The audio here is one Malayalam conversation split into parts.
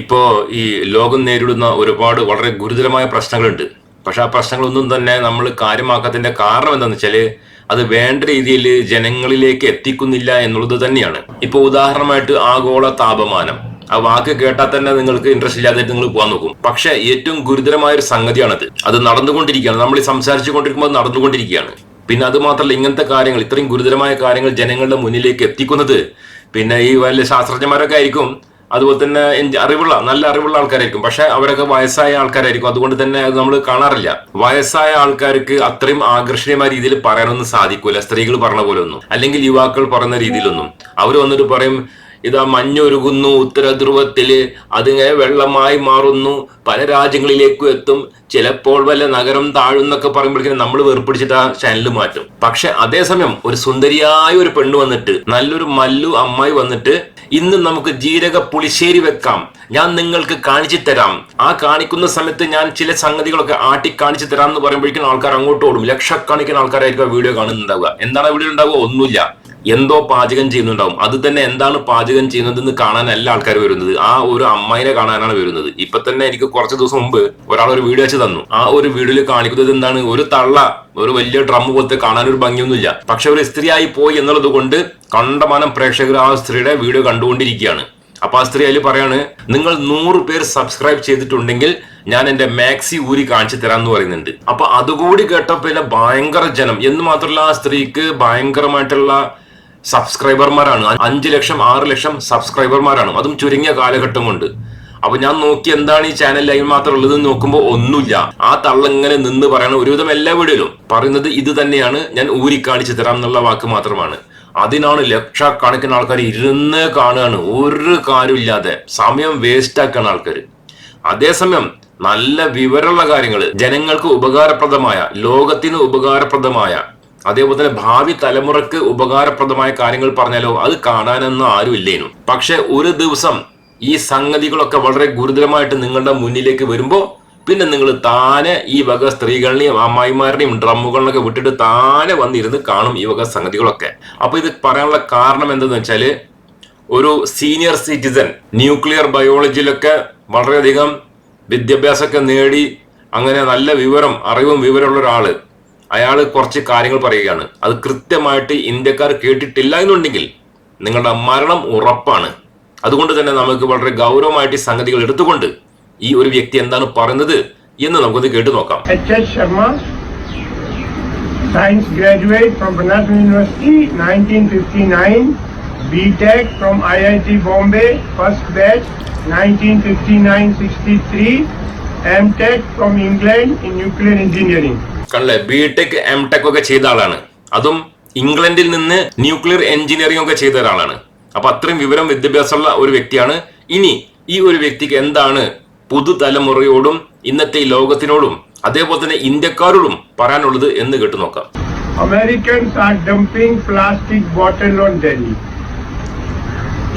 ഇപ്പോ ഈ ലോകം നേരിടുന്ന ഒരുപാട് വളരെ ഗുരുതരമായ പ്രശ്നങ്ങളുണ്ട്. പക്ഷെ ആ പ്രശ്നങ്ങളൊന്നും തന്നെ നമ്മൾ കാര്യമാക്കാത്തതിന്റെ കാരണം എന്താണെന്ന് വെച്ചാൽ അത് വേണ്ട രീതിയിൽ ജനങ്ങളിലേക്ക് എത്തിക്കുന്നില്ല എന്നുള്ളത് തന്നെയാണ്. ഇപ്പൊ ഉദാഹരണമായിട്ട് ആഗോള താപമാനം. ആ വാക്ക് കേട്ടാൽ തന്നെ നിങ്ങൾക്ക് ഇൻട്രസ്റ്റ് ഇല്ലാതെ നിങ്ങൾ പോകാൻ നോക്കും. പക്ഷെ ഏറ്റവും ഗുരുതരമായ ഒരു സംഗതിയാണത്. അത് നടന്നുകൊണ്ടിരിക്കുകയാണ്. നമ്മൾ ഈ സംസാരിച്ചു കൊണ്ടിരിക്കുമ്പോൾ അത് നടന്നുകൊണ്ടിരിക്കുകയാണ്. പിന്നെ അത് മാത്രമല്ല ഇങ്ങനത്തെ കാര്യങ്ങൾ ഇത്രയും ഗുരുതരമായ കാര്യങ്ങൾ ജനങ്ങളുടെ മുന്നിലേക്ക് എത്തിക്കുന്നത് പിന്നെ ഈ വലിയ ശാസ്ത്രജ്ഞന്മാരൊക്കെ ആയിരിക്കും. അതുപോലെ തന്നെ അറിവുള്ള നല്ല അറിവുള്ള ആൾക്കാരായിരിക്കും. പക്ഷെ അവരൊക്കെ വയസ്സായ ആൾക്കാരായിരിക്കും. അതുകൊണ്ട് തന്നെ അത് നമ്മൾ കാണാറില്ല. വയസ്സായ ആൾക്കാർക്ക് അത്രയും ആകർഷണീയമായ രീതിയിൽ പറയാനൊന്നും സാധിക്കൂല. സ്ത്രീകൾ പറഞ്ഞ പോലെ ഒന്നും അല്ലെങ്കിൽ യുവാക്കൾ പറയുന്ന രീതിയിലൊന്നും. അവർ വന്നിട്ട് പറയും ഇതാ മഞ്ഞൊരുകുന്നു ഉത്തര ധ്രുവത്തിൽ അതിങ്ങനെ വെള്ളമായി മാറുന്നു. പല രാജ്യങ്ങളിലേക്കും എത്തും. ചിലപ്പോൾ വല്ല നഗരം താഴുന്നൊക്കെ പറയുമ്പോഴേക്കും നമ്മൾ വേർപിടിച്ചിട്ട് ആ ചാനൽ മാറ്റും. പക്ഷെ അതേസമയം ഒരു സുന്ദരിയായ ഒരു പെണ്ണ് വന്നിട്ട് നല്ലൊരു മല്ലു അമ്മായി വന്നിട്ട് ഇന്ന് നമുക്ക് ജീരക പുളിശ്ശേരി വെക്കാം. ഞാൻ നിങ്ങൾക്ക് കാണിച്ചു തരാം. ആ കാണിക്കുന്ന സമയത്ത് ഞാൻ ചില സംഗതികളൊക്കെ ആട്ടി കാണിച്ചു തരാം എന്ന് പറയുമ്പോഴേക്കും ആൾക്കാർ അങ്ങോട്ട് ഓടും. ലക്ഷക്കണക്കിന് ആൾക്കാരായിരിക്കും ആ വീഡിയോ കാണുന്നുണ്ടാവുക. എന്താണ് വീഡിയോ ഉണ്ടാവുക? ഒന്നുമില്ല. എന്തോ പാചകം ചെയ്യുന്നുണ്ടാവും. അത് തന്നെ എന്താണ് പാചകം ചെയ്യുന്നതെന്ന് കാണാനല്ല ആൾക്കാർ വരുന്നത്. ആ ഒരു അമ്മായിനെ കാണാനാണ് വരുന്നത്. ഇപ്പൊ തന്നെ എനിക്ക് കുറച്ച് ദിവസം മുമ്പ് ഒരാൾ ഒരു വീഡിയോ വെച്ച് തന്നു. ആ ഒരു വീഡിയോയിൽ കാണിക്കുന്നത് എന്താണ്? ഒരു തള്ള ഒരു വലിയ ഡ്രം പോലത്തെ കാണാൻ ഒരു ഭംഗിയൊന്നുമില്ല. പക്ഷെ ഒരു സ്ത്രീയായി പോയി എന്നുള്ളത് കൊണ്ട് കണ്ടമാനം പ്രേക്ഷകർ ആ സ്ത്രീയുടെ വീഡിയോ കണ്ടുകൊണ്ടിരിക്കുകയാണ്. അപ്പൊ ആ സ്ത്രീ അതിൽ പറയാണ് നിങ്ങൾ നൂറ് പേർ സബ്സ്ക്രൈബ് ചെയ്തിട്ടുണ്ടെങ്കിൽ ഞാൻ എന്റെ മാക്സി ഊരി കാണിച്ചു തരാന്ന് പറയുന്നുണ്ട്. അപ്പൊ അതുകൂടി കേട്ടപ്പോ ഭയങ്കര ജനം. എന്ന് മാത്രമല്ല ആ സ്ത്രീക്ക് ഭയങ്കരമായിട്ടുള്ള സബ്സ്ക്രൈബർമാരാണ് അഞ്ച് ലക്ഷം ആറ് ലക്ഷം സബ്സ്ക്രൈബർമാരാണ് അതും ചുരുങ്ങിയ കാലഘട്ടം കൊണ്ട് അപ്പൊ ഞാൻ നോക്കി എന്താണ് ഈ ചാനൽ ലൈവ് മാത്രം ഉള്ളത് നോക്കുമ്പോൾ ഒന്നുമില്ല. ആ തള്ളങ്ങനെ നിന്ന് പറയണ ഒരുവിധം എല്ലാ വീഡിയോയിലും പറയുന്നത് ഇത് തന്നെയാണ്. ഞാൻ ഊരി കാണിച്ചു തരാം എന്നുള്ള വാക്ക് മാത്രമാണ്. അതിനാണ് ലക്ഷക്കണക്കിന് ആൾക്കാർ ഇരുന്ന് കാണുകയാണ്. ഒരു കാര്യമില്ലാതെ സമയം വേസ്റ്റ് ആക്കുന്ന ആൾക്കാർ അതേസമയം നല്ല വിവരമുള്ള കാര്യങ്ങൾ ജനങ്ങൾക്ക് ഉപകാരപ്രദമായ ലോകത്തിന് ഉപകാരപ്രദമായ അതേപോലെ തന്നെ ഭാവി തലമുറയ്ക്ക് ഉപകാരപ്രദമായ കാര്യങ്ങൾ പറഞ്ഞാലോ അത് കാണാനൊന്നും ആരും ഇല്ലേനു. പക്ഷെ ഒരു ദിവസം ഈ സംഗതികളൊക്കെ വളരെ ഗുരുതരമായിട്ട് നിങ്ങളുടെ മുന്നിലേക്ക് വരുമ്പോ പിന്നെ നിങ്ങൾ താനെ ഈ വക സ്ത്രീകളുടെയും അമ്മായിമാരുടെയും ഡ്രമ്മുകളിലൊക്കെ വിട്ടിട്ട് താനെ വന്നിരുന്ന് കാണും ഈ വക സംഗതികളൊക്കെ. അപ്പൊ ഇത് പറയാനുള്ള കാരണം എന്തെന്ന് വെച്ചാൽ ഒരു സീനിയർ സിറ്റിസൺ ന്യൂക്ലിയർ ബയോളജിയിലൊക്കെ വളരെയധികം വിദ്യാഭ്യാസമൊക്കെ നേടി അങ്ങനെ നല്ല വിവരം അറിവും വിവരമുള്ള ഒരാൾ അയാൾ കുറച്ച് കാര്യങ്ങൾ പറയുകയാണ് അത് കൃത്യമായിട്ട് ഇന്ത്യക്കാർ കേട്ടിട്ടില്ല എന്നുണ്ടെങ്കിൽ നിങ്ങളുടെ മരണം ഉറപ്പാണ് അതുകൊണ്ട് തന്നെ നമുക്ക് വളരെ ഗൗരവമായിട്ട് സംഗതികൾ എടുത്തുകൊണ്ട് ഈ ഒരു വ്യക്തി എന്താണ് പറയുന്നത് എന്ന് നമുക്കൊന്ന് കേട്ടു നോക്കാം H.S. Sharma, science graduate from Banaras University, 1959. B.Tech from IIT Bombay, first batch, 1959-63. M.Tech from England in nuclear engineering. കണ്ടില്ലേ ബി ടെക് എം ടെക് ഒക്കെ ചെയ്ത ആളാണ്. അതും ഇംഗ്ലണ്ടിൽ നിന്ന് ന്യൂക്ലിയർ എഞ്ചിനീയറിംഗ് ഒക്കെ ചെയ്ത ഒരാളാണ്. അപ്പൊ അത്രയും വിവരം വിദ്യാഭ്യാസമുള്ള ഒരു വ്യക്തിയാണ്. ഇനി ഈ ഒരു വ്യക്തിക്ക് എന്താണ് പുതുതലമുറയോടും ഇന്നത്തെ ഈ ലോകത്തിനോടും അതേപോലെ തന്നെ ഇന്ത്യക്കാരോടും പറയാനുള്ളത് എന്ന് കേട്ടു നോക്കാം. Americans are dumping plastic bottle on Delhi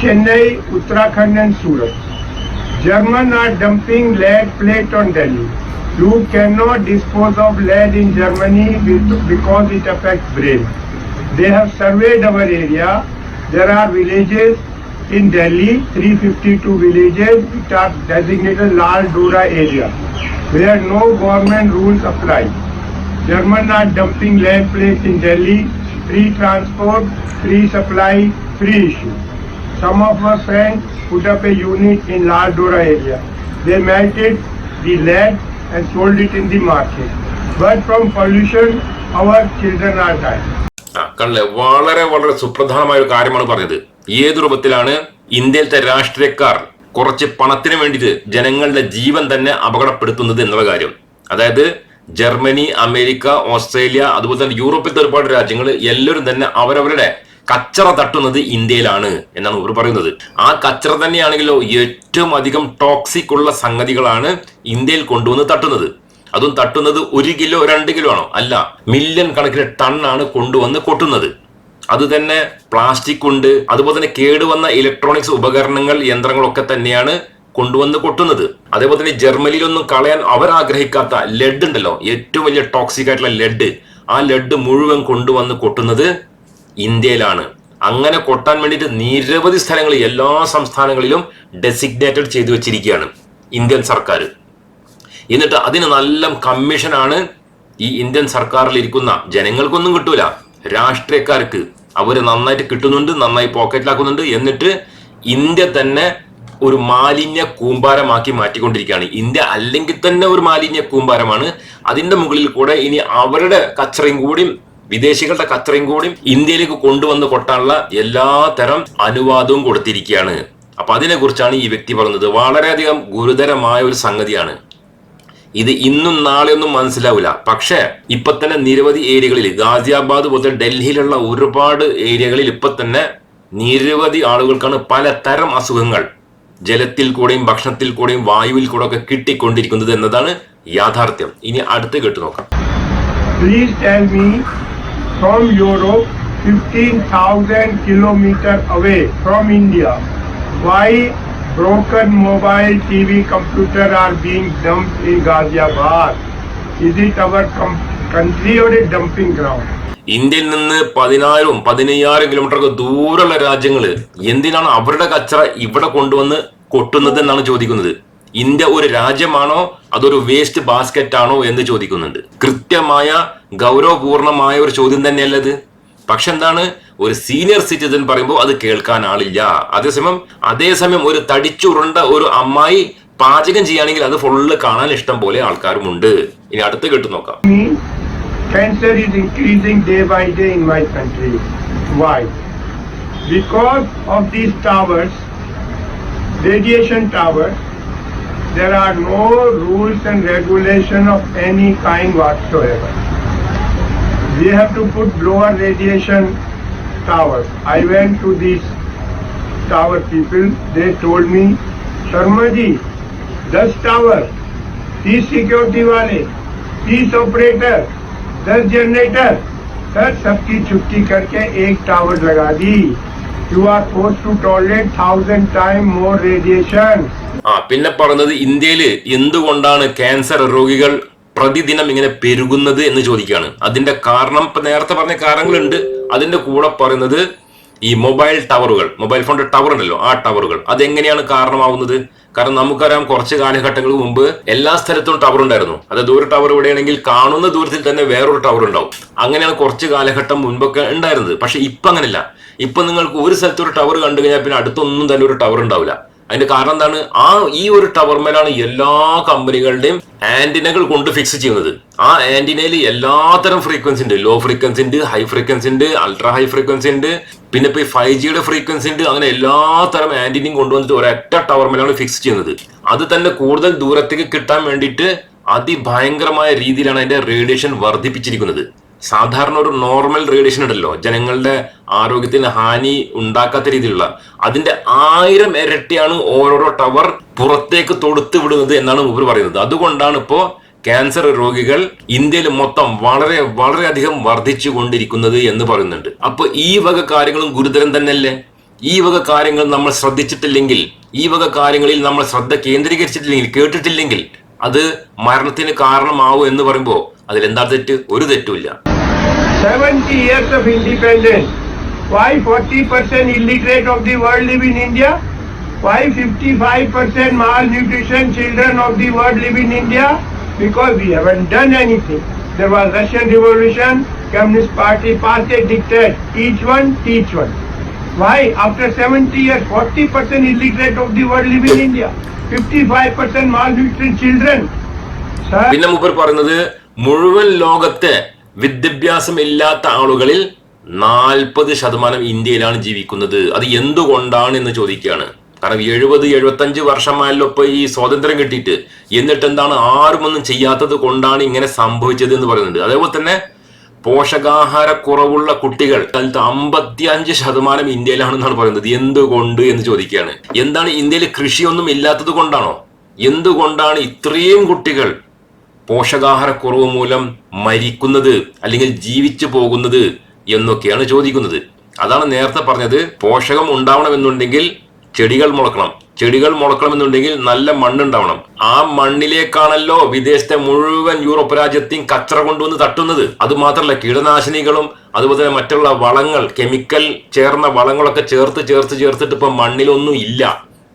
Chennai Uttarakhand and Surat German are dumping lead plate on Delhi. You cannot dispose of lead in Germany because it affects brain. They have surveyed our area. There are villages in Delhi, 352 villages which are designated Lal Dora area, where no government rules apply. Germans are dumping lead plates in Delhi, free transport, free supply, free issue. Some of our friends put up a unit in Lardora area. They melted the lead and sold it in the market. But from pollution, our children are dying. കണ്ടില്ലേ വളരെ വളരെ സുപ്രധാനമായ ഒരു കാര്യമാണ് പറഞ്ഞത് ഏത് രൂപത്തിലാണ് ഇന്ത്യയിലത്തെ രാഷ്ട്രീയക്കാർ കുറച്ച് പണത്തിന് വേണ്ടിയിട്ട് ജനങ്ങളുടെ ജീവൻ തന്നെ അപകടപ്പെടുത്തുന്നത് എന്നുള്ള കാര്യം അതായത് ജർമ്മനി അമേരിക്ക ഓസ്ട്രേലിയ അതുപോലെ തന്നെ യൂറോപ്പിലത്തെ ഒരുപാട് രാജ്യങ്ങൾ എല്ലാവരും തന്നെ അവരവരുടെ കച്ചറ തട്ടുന്നത് ഇന്ത്യയിലാണ് എന്നാണ് ഇവർ പറയുന്നത്. ആ കച്ചറ തന്നെയാണെങ്കിലോ ഏറ്റവും അധികം ടോക്സിക് ഉള്ള സംഗതികളാണ് ഇന്ത്യയിൽ കൊണ്ടുവന്ന് തട്ടുന്നത്. അതും തട്ടുന്നത് ഒരു കിലോ രണ്ട് കിലോ ആണോ? അല്ല മില്യൺ കണക്കിന് ടണ്ണാണ് കൊണ്ടുവന്ന് കൊട്ടുന്നത്. അത് തന്നെ പ്ലാസ്റ്റിക് ഉണ്ട്. അതുപോലെ തന്നെ കേടുവന്ന ഇലക്ട്രോണിക്സ് ഉപകരണങ്ങൾ യന്ത്രങ്ങളൊക്കെ തന്നെയാണ് കൊണ്ടുവന്ന് കൊട്ടുന്നത്. അതേപോലെ തന്നെ ജർമ്മനിയിലൊന്നും കളയാൻ അവർ ആഗ്രഹിക്കാത്ത ലെഡ് ഉണ്ടല്ലോ. ഏറ്റവും വലിയ ടോക്സിക് ആയിട്ടുള്ള ലെഡ് ആ ലെഡ് മുഴുവൻ കൊണ്ടുവന്ന് കൊട്ടുന്നത് ഇന്ത്യയിലാണ്. അങ്ങനെ കൊട്ടാൻ വേണ്ടിയിട്ട് നിരവധി സ്ഥലങ്ങൾ എല്ലാ സംസ്ഥാനങ്ങളിലും ഡെസിഗ്നേറ്റഡ് ചെയ്തു വെച്ചിരിക്കുകയാണ് ഇന്ത്യൻ സർക്കാർ. എന്നിട്ട് അതിന് നല്ല കമ്മീഷനാണ് ഈ ഇന്ത്യൻ സർക്കാരിൽ ഇരിക്കുന്ന ജനങ്ങൾക്കൊന്നും കിട്ടൂല. രാഷ്ട്രീയക്കാർക്ക് അവർ നന്നായിട്ട് കിട്ടുന്നുണ്ട് നന്നായി പോക്കറ്റിലാക്കുന്നുണ്ട് എന്നിട്ട് ഇന്ത്യ തന്നെ ഒരു മാലിന്യ കൂമ്പാരമാക്കി മാറ്റിക്കൊണ്ടിരിക്കുകയാണ്. ഇന്ത്യ അല്ലെങ്കിൽ തന്നെ ഒരു മാലിന്യ കൂമ്പാരമാണ്. അതിന്റെ മുകളിൽ കൂടെ ഇനി അവരുടെ കച്ചറയും കൂടിയും വിദേശികളുടെ കത്രയും കൂടി ഇന്ത്യയിലേക്ക് കൊണ്ടുവന്ന് കൊട്ടാനുള്ള എല്ലാ തരം അനുവാദവും കൊടുത്തിരിക്കുകയാണ്. അപ്പൊ അതിനെ കുറിച്ചാണ് ഈ വ്യക്തി പറഞ്ഞത്. വളരെയധികം ഗുരുതരമായ ഒരു സംഗതിയാണ്. ഇത് ഇന്നും നാളെയൊന്നും മനസ്സിലാവില്ല. പക്ഷേ ഇപ്പൊ തന്നെ നിരവധി ഏരിയകളിൽ ഗാസിയാബാദ് മുതൽ ഡൽഹിയിലുള്ള ഒരുപാട് ഏരിയകളിൽ ഇപ്പൊ തന്നെ നിരവധി ആളുകൾക്കാണ് പലതരം അസുഖങ്ങൾ ജലത്തിൽ കൂടെയും ഭക്ഷണത്തിൽ കൂടെയും വായുവിൽ കൂടെ ഒക്കെ കിട്ടിക്കൊണ്ടിരിക്കുന്നത് എന്നതാണ് യാഥാർത്ഥ്യം. ഇനി അടുത്ത് കേട്ടു നോക്കാം. From Europe, 15,000 kilometers away from India, why broken mobile TV computer are being dumped in Ghaziabad? Is it our country or a dumping ground? ഇന്ത്യയിൽ നിന്ന് പതിനായിരവും പതിനയ്യായിരം കിലോമീറ്റർ ദൂരമുള്ള രാജ്യങ്ങൾ എന്തിനാണ് അവരുടെ കച്ചറ ഇവിടെ കൊണ്ടുവന്ന് കൊട്ടുന്നത് എന്നാണ് ചോദിക്കുന്നത് ഇന്ത്യ ഒരു രാജ്യമാണോ അതൊരു വേസ്റ്റ് ബാസ്ക്കറ്റ് ആണോ എന്ന് ചോദിക്കുന്നുണ്ട് കൃത്യമായ ഗൗരവപൂർണമായ ഒരു ചോദ്യം തന്നെയല്ലത് പക്ഷെ എന്താണ് ഒരു സീനിയർ സിറ്റിസൺ പറയുമ്പോൾ അത് കേൾക്കാൻ ആളില്ല അതേസമയം അതേസമയം ഒരു തടിച്ചുരുണ്ട ഒരു അമ്മായി പാചകം ചെയ്യുകയാണെങ്കിൽ അത് ഫുള്ള് കാണാൻ ഇഷ്ടം പോലെ ആൾക്കാരുമുണ്ട് ഇനി അടുത്ത് കേട്ടു നോക്കാം cancer is increasing day by day in my country. Why? Because of these towers, radiation towers, there are no rules and regulation of any kind whatsoever. We have to put lower radiation towers. I went to these tower people, they told me, Sharma ji, 10 tower, 30 security वाले, 30 ऑपरेटर, 10 जनरेटर, सर सबकी छुट्टी करके एक टावर लगा दी you are force to tolerate thousand time more radiation ആ പിന്നെ പറഞ്ഞത് ഇന്ത്യയില് എന്തുകൊണ്ടാണ് ക്യാൻസർ രോഗികൾ പ്രതിദിനം ഇങ്ങനെ പെരുകുന്നത് എന്ന് ചോദിക്കുകയാണ്. അതിന്റെ കാരണം ഇപ്പൊ നേരത്തെ പറഞ്ഞ കാരണങ്ങളുണ്ട് അതിന്റെ കൂടെ പറയുന്നത് ഈ മൊബൈൽ ടവറുകൾ മൊബൈൽ ഫോണിന്റെ ടവർ ഉണ്ടല്ലോ ആ ടവറുകൾ. അതെങ്ങനെയാണ് കാരണമാവുന്നത്? കാരണം നമുക്കറിയാം കുറച്ച് കാലഘട്ടങ്ങൾക്ക് മുമ്പ് എല്ലാ സ്ഥലത്തും ടവർ ഉണ്ടായിരുന്നു. അത് ദൂര ടവർ ഇവിടെയാണെങ്കിൽ കാണുന്ന ദൂരത്തിൽ തന്നെ വേറൊരു ടവർ ഉണ്ടാവും. അങ്ങനെയാണ് കുറച്ച് കാലഘട്ടം മുൻപൊക്കെ ഉണ്ടായിരുന്നത്. പക്ഷെ ഇപ്പൊ അങ്ങനെയല്ല. ഇപ്പൊ നിങ്ങൾക്ക് ഒരു സ്ഥലത്ത് ഒരു ടവർ കണ്ടു കഴിഞ്ഞാൽ പിന്നെ അടുത്തൊന്നും തന്നെ ഒരു ടവർ ഉണ്ടാവില്ല. അതിന്റെ കാരണം എന്താണ്? ആ ഈ ഒരു ടവർമേലാണ് എല്ലാ കമ്പനികളുടെയും ആന്റിനകൾ കൊണ്ട് ഫിക്സ് ചെയ്യുന്നത്. ആ ആന്റിനയിൽ എല്ലാത്തരം ഫ്രീക്വൻസി ഉണ്ട്. ലോ ഫ്രീക്വൻസി ഉണ്ട് ഹൈ ഫ്രീക്വൻസി ഉണ്ട് അൾട്രാ ഹൈ ഫ്രീക്വൻസി ഉണ്ട്. പിന്നെ ഇപ്പൊ ഫൈവ് ജിയുടെ ഫ്രീക്വൻസി ഉണ്ട്. അങ്ങനെ എല്ലാത്തരം ആന്റിനയും കൊണ്ടുവന്നിട്ട് ഒരൊറ്റ ടവർമേലാണ് ഫിക്സ് ചെയ്യുന്നത്. അത് തന്നെ കൂടുതൽ ദൂരത്തേക്ക് കിട്ടാൻ വേണ്ടിയിട്ട് അതിഭയങ്കരമായ രീതിയിലാണ് അതിന്റെ റേഡിയേഷൻ വർദ്ധിപ്പിച്ചിരിക്കുന്നത്. സാധാരണ ഒരു നോർമൽ റേഡിയേഷൻ ഉണ്ടല്ലോ. ജനങ്ങളുടെ ആരോഗ്യത്തിന് ഹാനി ഉണ്ടാക്കാത്ത രീതിയിലുള്ള. അതിന്റെ ആയിരം ഇരട്ടിയാണ് ഓരോരോ ടവർ പുറത്തേക്ക് തൊടുത്ത് വിടുന്നത് എന്നാണ് ഇവർ പറയുന്നത്. അതുകൊണ്ടാണ് ഇപ്പോ ക്യാൻസർ രോഗികൾ ഇന്ത്യയിൽ മൊത്തം വളരെ വളരെയധികം വർദ്ധിച്ചു കൊണ്ടിരിക്കുന്നത് എന്ന് പറയുന്നുണ്ട്. അപ്പൊ ഈ വക കാര്യങ്ങളും ഗുരുതരം തന്നെയല്ലേ? ഈ വക കാര്യങ്ങൾ നമ്മൾ ശ്രദ്ധിച്ചിട്ടില്ലെങ്കിൽ ഈ വക കാര്യങ്ങളിൽ നമ്മൾ ശ്രദ്ധ കേന്ദ്രീകരിച്ചിട്ടില്ലെങ്കിൽ കേട്ടിട്ടില്ലെങ്കിൽ അത് മരണത്തിന് കാരണമാവും എന്ന് പറയുമ്പോൾ അതിലെന്താ തെറ്റ് ഒരു തെറ്റുമില്ല 70 years of independence. Why 40% illiterate of the world live in India? Why 55% malnutrition children of the world live in India? Because we haven't done anything. There was Russian Revolution, Communist Party passed a dictate, each one teach one. Why? After 70 years, 40% illiterate of the world live in India. 55% malnutrition children. Sir, പിന്നെ മൂപ്പർ പറയുന്നത് മുഴുവൻ ലോകത്തെ വിദ്യാഭ്യാസം ഇല്ലാത്ത ആളുകളിൽ നാൽപ്പത് ശതമാനം ഇന്ത്യയിലാണ് ജീവിക്കുന്നത്. അത് എന്തുകൊണ്ടാണ് എന്ന് ചോദിക്കുകയാണ്. കാരണം എഴുപത് എഴുപത്തഞ്ച് വർഷമായല്ലോ ഇപ്പൊ ഈ സ്വാതന്ത്ര്യം കിട്ടിയിട്ട്. എന്നിട്ട് എന്താണ് ആരും ഒന്നും ചെയ്യാത്തത് കൊണ്ടാണ് ഇങ്ങനെ സംഭവിച്ചത് എന്ന് പറയുന്നുണ്ട് അതേപോലെ തന്നെ പോഷകാഹാര കുറവുള്ള കുട്ടികൾ അമ്പത്തി അമ്പത്തിയഞ്ച് ശതമാനം ഇന്ത്യയിലാണെന്നാണ് പറയുന്നത്. എന്തുകൊണ്ട് എന്ന് ചോദിക്കുകയാണ്. എന്താണ് ഇന്ത്യയിൽ കൃഷിയൊന്നും ഇല്ലാത്തത് കൊണ്ടാണോ? എന്തുകൊണ്ടാണ് ഇത്രയും കുട്ടികൾ പോഷകാഹാരക്കുറവ് മൂലം മരിക്കുന്നത് അല്ലെങ്കിൽ ജീവിച്ചു പോകുന്നത് എന്നൊക്കെയാണ് ചോദിക്കുന്നത്. അതാണ് നേരത്തെ പറഞ്ഞത്. പോഷകം ഉണ്ടാവണമെന്നുണ്ടെങ്കിൽ ചെടികൾ മുളക്കണം. ചെടികൾ മുളക്കണമെന്നുണ്ടെങ്കിൽ നല്ല മണ്ണുണ്ടാവണം. ആ മണ്ണിലേക്കാണല്ലോ വിദേശത്തെ മുഴുവൻ യൂറോപ്പ് രാജ്യത്തെയും കച്ചറ കൊണ്ടുവന്ന് തട്ടുന്നത്. അത് മാത്രമല്ല കീടനാശിനികളും അതുപോലെ തന്നെ മറ്റുള്ള വളങ്ങൾ കെമിക്കൽ ചേർന്ന വളങ്ങളൊക്കെ ചേർത്ത് ചേർത്ത് ചേർത്തിട്ട് ഇപ്പൊ മണ്ണിലൊന്നും ഇല്ല.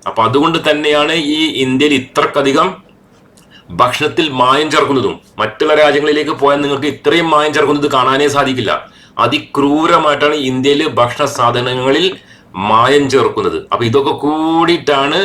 അപ്പൊ അതുകൊണ്ട് തന്നെയാണ് ഈ ഇന്ത്യയിൽ ഇത്രക്കധികം ഭക്ഷണത്തിൽ മായം ചേർക്കുന്നതും മറ്റുള്ള രാജ്യങ്ങളിലേക്ക് പോയാൽ നിങ്ങൾക്ക് ഇത്രയും മായം ചേർക്കുന്നത് കാണാനേ സാധിക്കില്ല. അതിക്രൂരമായിട്ടാണ് ഇന്ത്യയിൽ ഭക്ഷണ സാധനങ്ങളിൽ മായം ചേർക്കുന്നത്. അപ്പൊ ഇതൊക്കെ കൂടിയിട്ടാണ്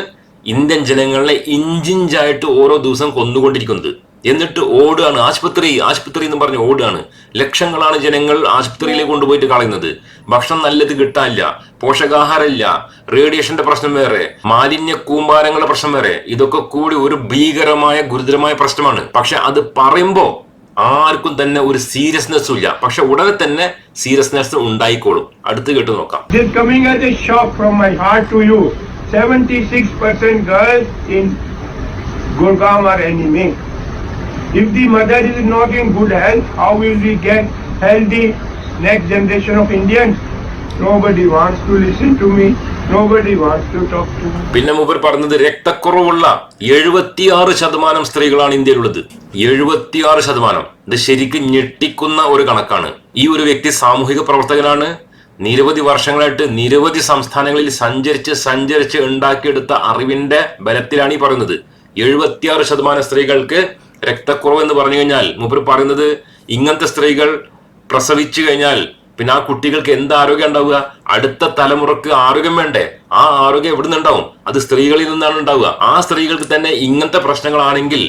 ഇന്ത്യൻ ജനങ്ങളെ ഇഞ്ചിഞ്ചായിട്ട് ഓരോ ദിവസം കൊന്നുകൊണ്ടിരിക്കുന്നത്. എന്നിട്ട് ഓടുകയാണ്. ആശുപത്രി ആശുപത്രി എന്ന് പറഞ്ഞ് ഓടുകയാണ്. ലക്ഷങ്ങളാണ് ജനങ്ങൾ ആശുപത്രിയിലേക്ക് കൊണ്ടുപോയിട്ട് കളയുന്നത്. ഭക്ഷണം നല്ലത് കിട്ടാനില്ല. പോഷകാഹാരമില്ല. റേഡിയേഷന്റെ പ്രശ്നം വേറെ. മാലിന്യ കൂമ്പാരങ്ങളുടെ പ്രശ്നം വേറെ. ഇതൊക്കെ കൂടി ഒരു ഭീകരമായ ഗുരുതരമായ പ്രശ്നമാണ്. പക്ഷെ അത് പറയുമ്പോൾ ആർക്കും തന്നെ ഒരു സീരിയസ്നെസ്സും ഇല്ല. പക്ഷെ ഉടനെ തന്നെ സീരിയസ്നെസ് ഉണ്ടായിക്കോളും. അടുത്ത് കേട്ട് നോക്കാം. It is coming as a shock from my heart to you. 76% girls in Gurgaon are anemic. If the mother is not in good health, how will we get healthy next generation of Indians? Nobody wants to listen to me. Nobody wants to talk to me. പിന്നെ മൂപ്പർ പറഞ്ഞത് രക്തക്കുറവുള്ള എഴുപത്തിയാറ് ശതമാനം സ്ത്രീകളാണ് ഇന്ത്യയിലുള്ളത് എഴുപത്തിയാറ് ശതമാനം ഇത് ശരിക്കും ഞെട്ടിക്കുന്ന ഒരു കണക്കാണ് ഈ ഒരു വ്യക്തി സാമൂഹിക പ്രവർത്തകനാണ് നിരവധി വർഷങ്ങളായിട്ട് നിരവധി സംസ്ഥാനങ്ങളിൽ സഞ്ചരിച്ച് സഞ്ചരിച്ച് ഉണ്ടാക്കിയെടുത്ത അറിവിന്റെ ബലത്തിലാണ് ഈ പറയുന്നത് എഴുപത്തിയാറ് ശതമാനം സ്ത്രീകൾക്ക് രക്തക്കുറവ് എന്ന് പറഞ്ഞു കഴിഞ്ഞാൽ മൂപ്പർ പറയുന്നത് ഇങ്ങനത്തെ സ്ത്രീകൾ പ്രസവിച്ചു കഴിഞ്ഞാൽ പിന്നെ ആ കുട്ടികൾക്ക് എന്ത് ആരോഗ്യം ഉണ്ടാവുക? അടുത്ത തലമുറയ്ക്ക് ആരോഗ്യം വേണ്ടേ? ആ ആരോഗ്യം എവിടെ നിന്നുണ്ടാവും? അത് സ്ത്രീകളിൽ നിന്നാണ് ഉണ്ടാവുക. ആ സ്ത്രീകൾക്ക് തന്നെ ഇങ്ങനത്തെ പ്രശ്നങ്ങളാണെങ്കിൽ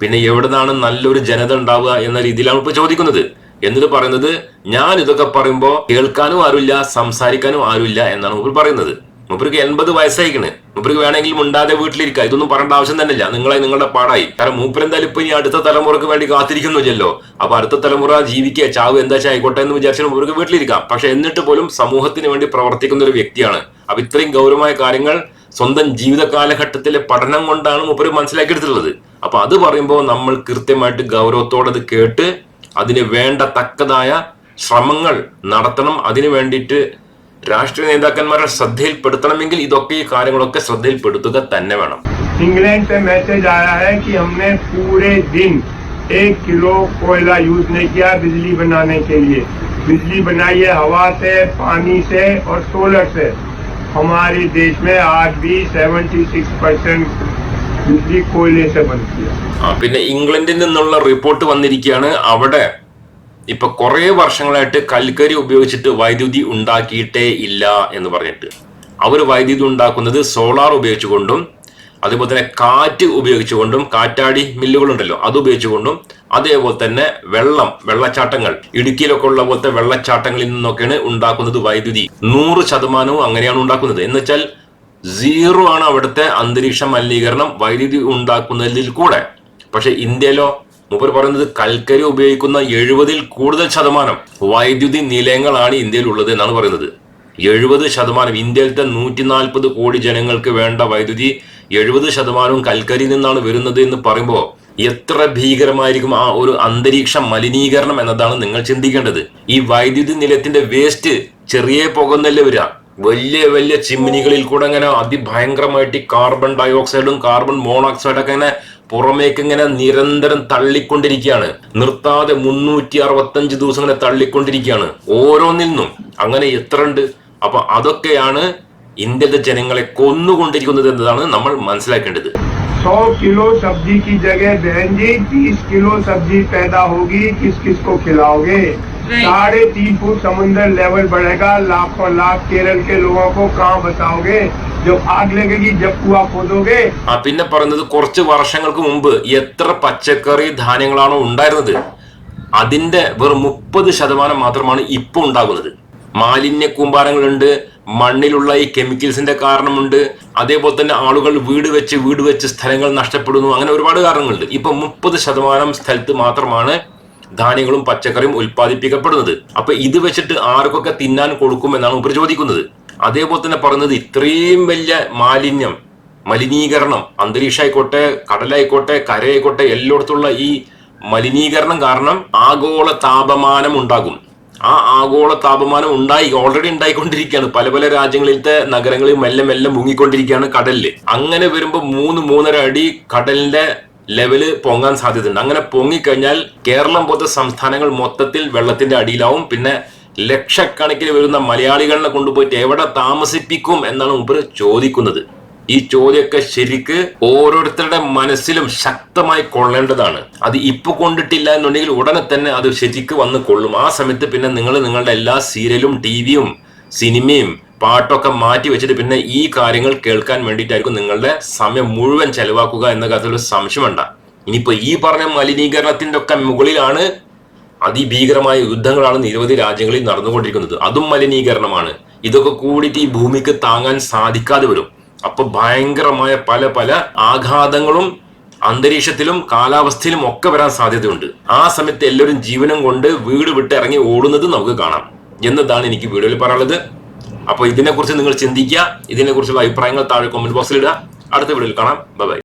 പിന്നെ എവിടെ നിന്നാണ് നല്ലൊരു ജനത ഉണ്ടാവുക എന്ന രീതിയിലാണ് ഇപ്പൊ ചോദിക്കുന്നത്. എന്നിട്ട് പറയുന്നത് ഞാൻ ഇതൊക്കെ പറയുമ്പോൾ കേൾക്കാനും ആരുമില്ല സംസാരിക്കാനും ആരുമില്ല എന്നാണ് ഇവർ പറയുന്നത്. മൂപ്പർക്ക് എൺപത് വയസ്സായിക്കണ്. മുപ്പർക്ക് വേണമെങ്കിൽ മുണ്ടാതെ വീട്ടിലിരിക്കുക ഇതൊന്നും പറയേണ്ട ആവശ്യം തന്നെ ഇല്ല നിങ്ങളെ നിങ്ങളുടെ പാടായി. കാരണം മൂപ്പരെന്തായാലും ഇപ്പൊ ഇനി അടുത്ത തലമുറയ്ക്ക് വേണ്ടി കാത്തിരിക്കുന്നില്ലല്ലോ അപ്പൊ അടുത്ത തലമുറ ജീവിക്കുക ചാവ് എന്താ വെച്ചാൽ ആയിക്കോട്ടെ എന്ന് വിചാരിച്ചാൽ മുപ്പർക്ക് വീട്ടിലിരിക്കാം. പക്ഷെ എന്നിട്ട് പോലും സമൂഹത്തിന് വേണ്ടി പ്രവർത്തിക്കുന്ന ഒരു വ്യക്തിയാണ്. അപ്പൊ ഇത്രയും ഗൗരവമായ കാര്യങ്ങൾ സ്വന്തം ജീവിത കാലഘട്ടത്തിലെ പഠനം കൊണ്ടാണ് മുപ്പര് മനസ്സിലാക്കിയെടുത്തിട്ടുള്ളത്. അപ്പൊ അത് പറയുമ്പോൾ നമ്മൾ കൃത്യമായിട്ട് ഗൗരവത്തോടെ അത് കേട്ട് അതിന് വേണ്ട തക്കതായ ശ്രമങ്ങൾ നടത്തണം. അതിനു വേണ്ടിയിട്ട് രാഷ്ട്രീയ നേതാക്കന്മാരെ ശ്രദ്ധയിൽപ്പെടുത്തണമെങ്കിൽ ഇതൊക്കെ ഈ കാര്യങ്ങളൊക്കെ ശ്രദ്ധയിൽപ്പെടുത്തുക തന്നെ വേണം इंग्लैंड से मैसेज आया है कि हमने पूरे दिन एक किलो कोयला यूज नहीं किया बिजली बनाने के लिए बिजली बनाई है हवा से पानी से और सोलर से हमारे देश में आज भी 76 परसेंट बिजली कोयले से बनती है ആ പിന്നെ ഇംഗ്ലണ്ടിൽ നിന്നുള്ള റിപ്പോർട്ട് വന്നിരിക്കുകയാണ് അവിടെ ഇപ്പൊ കുറെ വർഷങ്ങളായിട്ട് കൽക്കരി ഉപയോഗിച്ചിട്ട് വൈദ്യുതി ഉണ്ടാക്കിയിട്ടേ ഇല്ല എന്ന് പറഞ്ഞിട്ട്. അവർ വൈദ്യുതി ഉണ്ടാക്കുന്നത് സോളാർ ഉപയോഗിച്ചുകൊണ്ടും അതുപോലെ തന്നെ കാറ്റ് ഉപയോഗിച്ചുകൊണ്ടും കാറ്റാടി മില്ലുകളുണ്ടല്ലോ അത് ഉപയോഗിച്ചുകൊണ്ടും അതേപോലെ തന്നെ വെള്ളം വെള്ളച്ചാട്ടങ്ങൾ ഇടുക്കിയിലൊക്കെ ഉള്ള പോലത്തെ വെള്ളച്ചാട്ടങ്ങളിൽ നിന്നൊക്കെയാണ് ഉണ്ടാക്കുന്നത് വൈദ്യുതി. നൂറ് ശതമാനവും അങ്ങനെയാണ് ഉണ്ടാക്കുന്നത്. എന്ന് വെച്ചാൽ സീറോ ആണ് അവിടുത്തെ അന്തരീക്ഷ മലിനീകരണം വൈദ്യുതി ഉണ്ടാക്കുന്നതിൽ കൂടെ. പക്ഷെ ഇന്ത്യയിലോ മൂപ്പർ പറയുന്നത് കൽക്കരി ഉപയോഗിക്കുന്ന എഴുപതിൽ കൂടുതൽ ശതമാനം വൈദ്യുതി നിലയങ്ങളാണ് ഇന്ത്യയിൽ ഉള്ളത് എന്നാണ് പറയുന്നത്. എഴുപത് ശതമാനം ഇന്ത്യയിലത്തെ നൂറ്റി നാൽപ്പത് കോടി ജനങ്ങൾക്ക് വേണ്ട വൈദ്യുതി എഴുപത് ശതമാനവും കൽക്കരി നിന്നാണ് വരുന്നത് എന്ന് പറയുമ്പോൾ എത്ര ഭീകരമായിരിക്കും ആ ഒരു അന്തരീക്ഷ മലിനീകരണം എന്നതാണ് നിങ്ങൾ ചിന്തിക്കേണ്ടത്. ഈ വൈദ്യുതി നിലയത്തിന്റെ വേസ്റ്റ് ചെറിയ പുകന്നല്ല വരിക. വലിയ വലിയ ചിമ്മിനികളിൽ കൂടെ ഇങ്ങനെ അതിഭയങ്കരമായിട്ട് കാർബൺ ഡയോക്സൈഡും കാർബൺ മോണോക്സൈഡും ഒക്കെ ഇങ്ങനെ പുറമേക്ക് ഇങ്ങനെ നിരന്തരം തള്ളിക്കൊണ്ടിരിക്കുകയാണ് നിർത്താതെ മുന്നൂറ്റി അറുപത്തഞ്ച് ദിവസം ഇങ്ങനെ തള്ളിക്കൊണ്ടിരിക്കുകയാണ് ഓരോന്നിൽ നിന്നും അങ്ങനെ എത്ര ഉണ്ട് അപ്പൊ അതൊക്കെയാണ് ഇന്ത്യയിലെ ജനങ്ങളെ കൊന്നുകൊണ്ടിരിക്കുന്നത് എന്നതാണ് നമ്മൾ മനസ്സിലാക്കേണ്ടത് 100 किलो सब्जी की जगह बहन जी 30 किलो सब्जी पैदा होगी किस किस को खिलाओगे साढ़े तीन फुट समुन्द्र लेवल बढ़ेगा लाखों लाख केरल के लोगों को कहाँ बसाओगे जब आग लगेगी जब कुआ खोदोगे ആ പിന്നെ പറയുന്നത് കുറച്ച് വർഷങ്ങൾക്ക് മുമ്പ് എത്ര പച്ചക്കറി ധാന്യങ്ങളാണോ ഉണ്ടായിരുന്നത് അതിന്റെ വെറും മുപ്പത് ശതമാനം മാത്രമാണ് ഇപ്പൊ ഉണ്ടാകുന്നത് മാലിന്യ കൂമ്പാരങ്ങളുണ്ട് മണ്ണിലുള്ള ഈ കെമിക്കൽസിന്റെ കാരണമുണ്ട് അതേപോലെ തന്നെ ആളുകൾ വീട് വെച്ച് വീട് വെച്ച് സ്ഥലങ്ങൾ നഷ്ടപ്പെടുന്നു അങ്ങനെ ഒരുപാട് കാരണങ്ങളുണ്ട് ഇപ്പൊ മുപ്പത് ശതമാനം സ്ഥലത്ത് മാത്രമാണ് ധാന്യങ്ങളും പച്ചക്കറിയും ഉൽപ്പാദിപ്പിക്കപ്പെടുന്നത്. അപ്പൊ ഇത് വെച്ചിട്ട് ആർക്കൊക്കെ തിന്നാൻ കൊടുക്കും എന്നാണ് ഉപരി ചോദിക്കുന്നത്. അതേപോലെ തന്നെ പറയുന്നത് ഇത്രയും വലിയ മാലിന്യം മലിനീകരണം അന്തരീക്ഷമായിക്കോട്ടെ കടലായിക്കോട്ടെ കരയായിക്കോട്ടെ എല്ലായിടത്തുള്ള ഈ മലിനീകരണം കാരണം ആഗോള താപമാനം ഉണ്ടാകും. ആ ആഗോള താപമാനം ഉണ്ടായി ഓൾറെഡി ഉണ്ടായിക്കൊണ്ടിരിക്കുകയാണ്. പല പല രാജ്യങ്ങളിലത്തെ നഗരങ്ങളിൽ മെല്ലെ മെല്ലെ മുങ്ങിക്കൊണ്ടിരിക്കുകയാണ് കടലിൽ അങ്ങനെ വരുമ്പോൾ മൂന്ന് മൂന്നര അടി കടലിന്റെ ലെവൽ പൊങ്ങാൻ സാധ്യതയുണ്ട്. അങ്ങനെ പൊങ്ങിക്കഴിഞ്ഞാൽ കേരളം പോലത്തെ സംസ്ഥാനങ്ങൾ മൊത്തത്തിൽ വെള്ളത്തിന്റെ അടിയിലാവും. പിന്നെ ലക്ഷക്കണക്കിന് വരുന്ന മലയാളികളെ കൊണ്ടുപോയിട്ട് എവിടെ താമസിപ്പിക്കും എന്നാണ് മുമ്പ് ചോദിക്കുന്നത്. ഈ ചോദ്യമൊക്കെ ശരിക്ക് ഓരോരുത്തരുടെ മനസ്സിലും ശക്തമായി കൊള്ളേണ്ടതാണ്. അത് ഇപ്പൊ കൊണ്ടിട്ടില്ല എന്നുണ്ടെങ്കിൽ ഉടനെ തന്നെ അത് ശരിക്ക് വന്ന് കൊള്ളും. ആ സമയത്ത് പിന്നെ നിങ്ങൾ നിങ്ങളുടെ എല്ലാ സീരിയലും ടിവിയും സിനിമയും പാട്ടൊക്കെ മാറ്റി വെച്ചിട്ട് പിന്നെ ഈ കാര്യങ്ങൾ കേൾക്കാൻ വേണ്ടിയിട്ടായിരിക്കും നിങ്ങളുടെ സമയം മുഴുവൻ ചെലവാക്കുക എന്ന കാര്യത്തിൽ ഒരു സംശയം വേണ്ട. ഇനിയിപ്പോ ഈ പറഞ്ഞ മലിനീകരണത്തിന്റെ ഒക്കെ മുകളിലാണ് അതിഭീകരമായ യുദ്ധങ്ങളാണ് നിരവധി രാജ്യങ്ങളിൽ നടന്നുകൊണ്ടിരിക്കുന്നത്. അതും മലിനീകരണമാണ്. ഇതൊക്കെ കൂടിയിട്ട് ഈ ഭൂമിക്ക് താങ്ങാൻ സാധിക്കാതെ വരും. അപ്പൊ ഭയങ്കരമായ പല പല ആഘാതങ്ങളും അന്തരീക്ഷത്തിലും കാലാവസ്ഥയിലും ഒക്കെ വരാൻ സാധ്യതയുണ്ട്. ആ സമയത്ത് എല്ലാവരും ജീവനം കൊണ്ട് വീട് വിട്ട് ഇറങ്ങി ഓടുന്നത് നമുക്ക് കാണാം. എന്നതാണ് എനിക്ക് വീഡിയോയിൽ പറയാനുള്ളത്. അപ്പോൾ ഇതിനെക്കുറിച്ച് നിങ്ങൾ ചിന്തിക്കുക ഇതിനെക്കുറിച്ചുള്ള അഭിപ്രായങ്ങൾ താഴെ കമന്റ് ബോക്സിൽ ഇടുക. അടുത്ത വീഡിയോയിൽ കാണാം. ബൈ